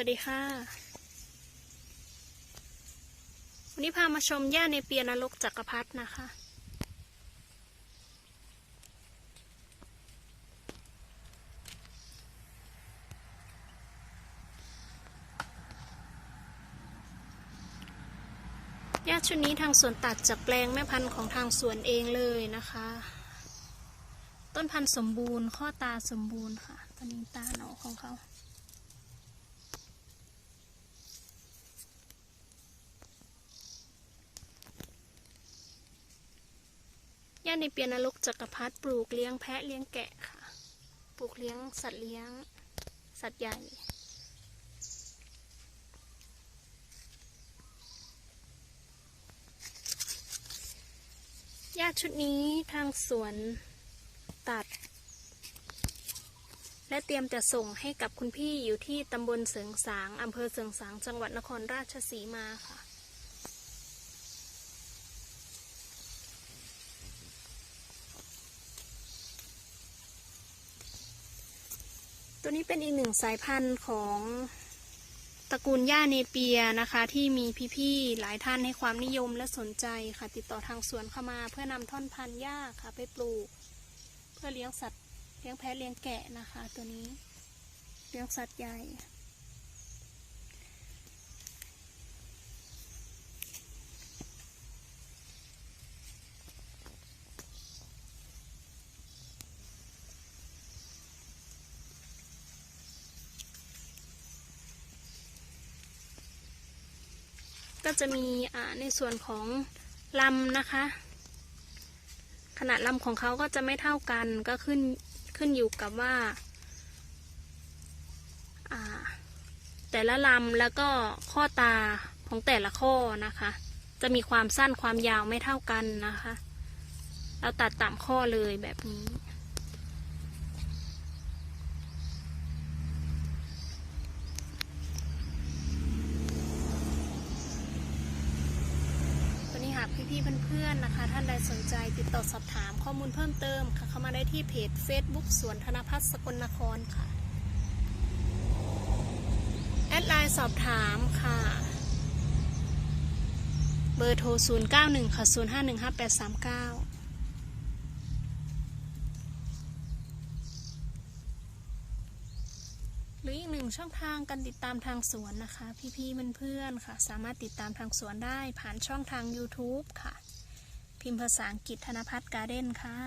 วัสดีค่ะ วันนี้พามาชมย่าในเปียนรกจักรพรรดินะคะ หญ้าชุดนี้ทางสวนตัดจากแปลงแม่พันธุ์ของทางสวนเองเลยนะคะ ต้นพันธุ์สมบูรณ์ ข้อตาสมบูรณ์ค่ะตอนนี้ตาหนอของเขา ย่าในเปียนรกจักรพรรดิปลูกเลี้ยงแพะเลี้ยงแกะค่ะ ปลูกเลี้ยงสัตว์เลี้ยง สัตว์ใหญ่หญ้าชุดนี้ทางสวนตัด และเตรียมจะส่งให้กับคุณพี่อยู่ที่ตำบลเสริงสางอำเภอเสริงสาง จังหวัดนครราชสีมาค่ะ ตัวนี้เป็นอีกหนึ่งสายพันธุ์ของตระกูลย่าเนเปียนะคะ ที่มีพี่ๆหลายท่านให้ความนิยมและสนใจค่ะ ติดต่อทางสวนเข้ามา เพื่อนำท่อนพันธุ์ย่าค่ะ ไปปลูก เพื่อเลี้ยงสัตว์เลี้ยงแพะเลี้ยงแกะนะคะ ตัวนี้เลี้ยงสัตว์ใหญ่ ก็จะมีในส่วนของลำนะคะ ขนาดลำของเขาก็จะไม่เท่ากันก็ขึ้นขึ้นอยู่กับว่า แต่ละลำแล้วก็ข้อตาของแต่ละข้อนะคะ จะมีความสั้นความยาวไม่เท่ากันนะคะ เราตัดตามข้อเลยแบบนี้ากพี่ๆเพื่อนๆนะคะ ท่านใดสนใจติดต่อสอบถามข้อมูลเพิ่มเติมค่ะ เข้ามาได้ที่เพจ Facebook สวนธนพัฒน์สกลนครค่ะ แอดไลน์สอบถามค่ะ เบอร์โทร 091 ค่ะ 0515839 หรืออีกหนึ่งช่องทางการติดตามทางสวนนะคะ พี่ๆเพื่อนๆค่ะ สามารถติดตามทางสวนได้ผ่านช่องทาง YouTube ค่ะ พิมพ์ภาษาอังกฤษธนพัฒน์การ์เด้นค่ะ